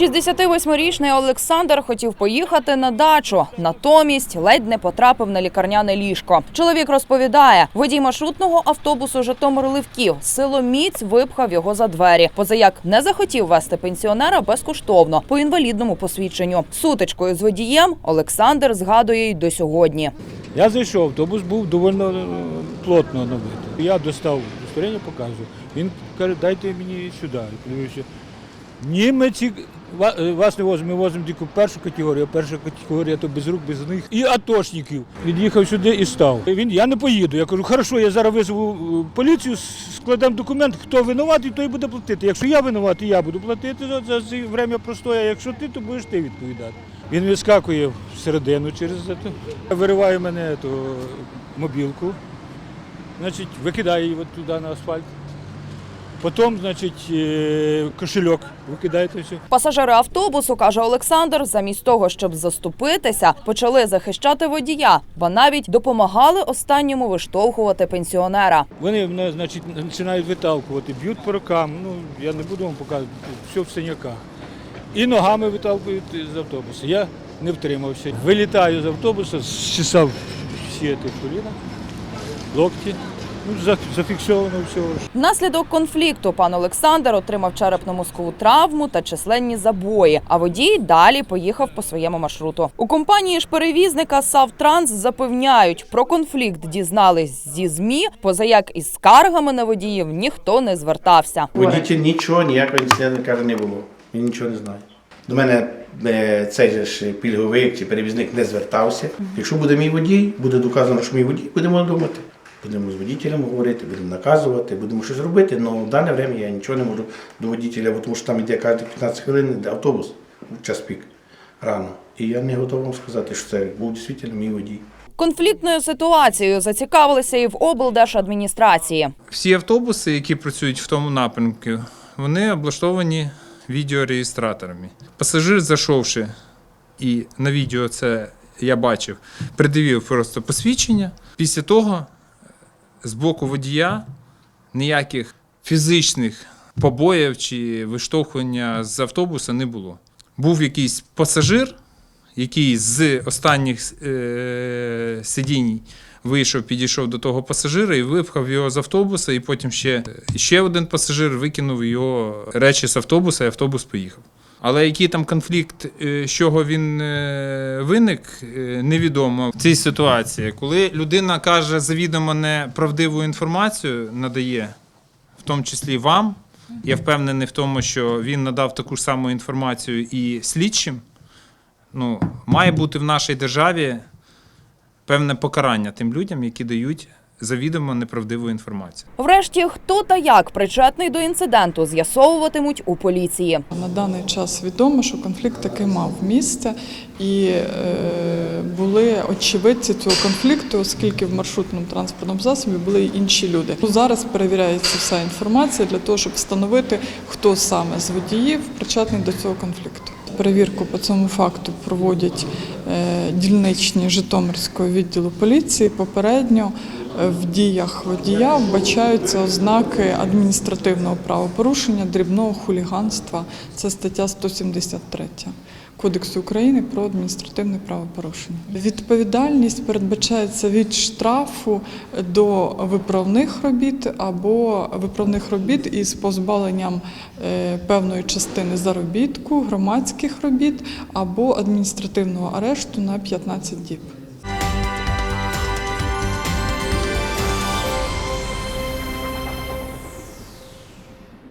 68-річний Олександр хотів поїхати на дачу, натомість ледь не потрапив на лікарняне ліжко. Чоловік розповідає, водій маршрутного автобусу Житомир Ливків силоміць випхав його за двері. Позаяк не захотів вести пенсіонера безкоштовно по інвалідному посвідченню. Сутичкою з водієм Олександр згадує й до сьогодні. Я зайшов, автобус був доволі е, плотно набитий. Я достав удостоверення, показую. Він каже, дайте мені сюди. Подивився. Ні, ми ці е, вас не возимо, ми возимо тільки першу категорію, перша категорія то без рук, без них. І атошників. Від'їхав сюди і став. Він, я не поїду. Я кажу, хорошо, я зараз визову е, поліцію, складемо документ, хто винуватий, той буде платити. Якщо я винуватий, я буду платити за, це время а якщо ти, то будеш ти відповідати. Він вискакує всередину через це. Вириває мене ту мобілку, значить, викидає от туди на асфальт. Потім, значить, е, кошельок викидає все. Пасажири автобусу, каже Олександр, замість того, щоб заступитися, почали захищати водія, ба навіть допомагали останньому виштовхувати пенсіонера. Вони мене, значить, починають виталкувати, б'ють по рукам. Ну, я не буду вам показувати, все в синяках. І ногами виталкують з автобуса. Я не втримався. Вилітаю з автобуса, зчесав всі ці коліна, локті. Ну, за- зафіксовано все. Внаслідок конфлікту пан Олександр отримав черепно-мозкову травму та численні забої. А водій далі поїхав по своєму маршруту. У компанії ж перевізника Савтранс запевняють, про конфлікт дізнались зі змі. Позаяк із скаргами на водіїв ніхто не звертався. Водитель нічого, ніякого інциденту каже, не було. Він нічого не знає. До мене е, цей же ж пільговик чи перевізник не звертався. Якщо буде мій водій, буде доказано, що мій водій, будемо думати. Будемо з водителем говорити, будемо наказувати, будемо щось робити. Але в дане время я нічого не можу до водителя, бо тому що там йде кожні 15 хвилин йде автобус в час пік рано. І я не готовий вам сказати, що це був дійсно мій водій. Конфліктною ситуацією зацікавилися і в облдержадміністрації. Всі автобуси, які працюють в тому напрямку, вони облаштовані відеореєстраторами. Пасажир, зайшовши, і на відео це я бачив, придивив просто посвідчення. Після того з боку водія ніяких фізичних побоїв чи виштовхування з автобуса не було. Був якийсь пасажир, який з останніх е, сидінь вийшов, підійшов до того пасажира і випхав його з автобуса, і потім ще, ще один пасажир викинув його речі з автобуса, і автобус поїхав. Але який там конфлікт, е, з чого він е, виник, е, невідомо в цій ситуації. Коли людина каже завідомо неправдиву інформацію, надає, в тому числі вам, я впевнений в тому, що він надав таку ж саму інформацію і слідчим. Ну, має бути в нашій державі певне покарання тим людям, які дають завідомо неправдиву інформацію. Врешті, хто та як причетний до інциденту, з'ясовуватимуть у поліції. На даний час відомо, що конфлікт таки мав місце, і е, були очевидці цього конфлікту, оскільки в маршрутному транспортному засобі були й інші люди. Ну, Зараз перевіряється вся інформація для того, щоб встановити, хто саме з водіїв причетний до цього конфлікту. Перевірку по цьому факту проводять е, дільничні Житомирського відділу поліції. Попередньо е, в діях водія вбачаються ознаки адміністративного правопорушення, дрібного хуліганства. Це стаття 173 Кодексу України про адміністративне правопорушення. Відповідальність передбачається від штрафу до виправних робіт або виправних робіт із позбавленням е, певної частини заробітку, громадських робіт або адміністративного арешту на 15 діб.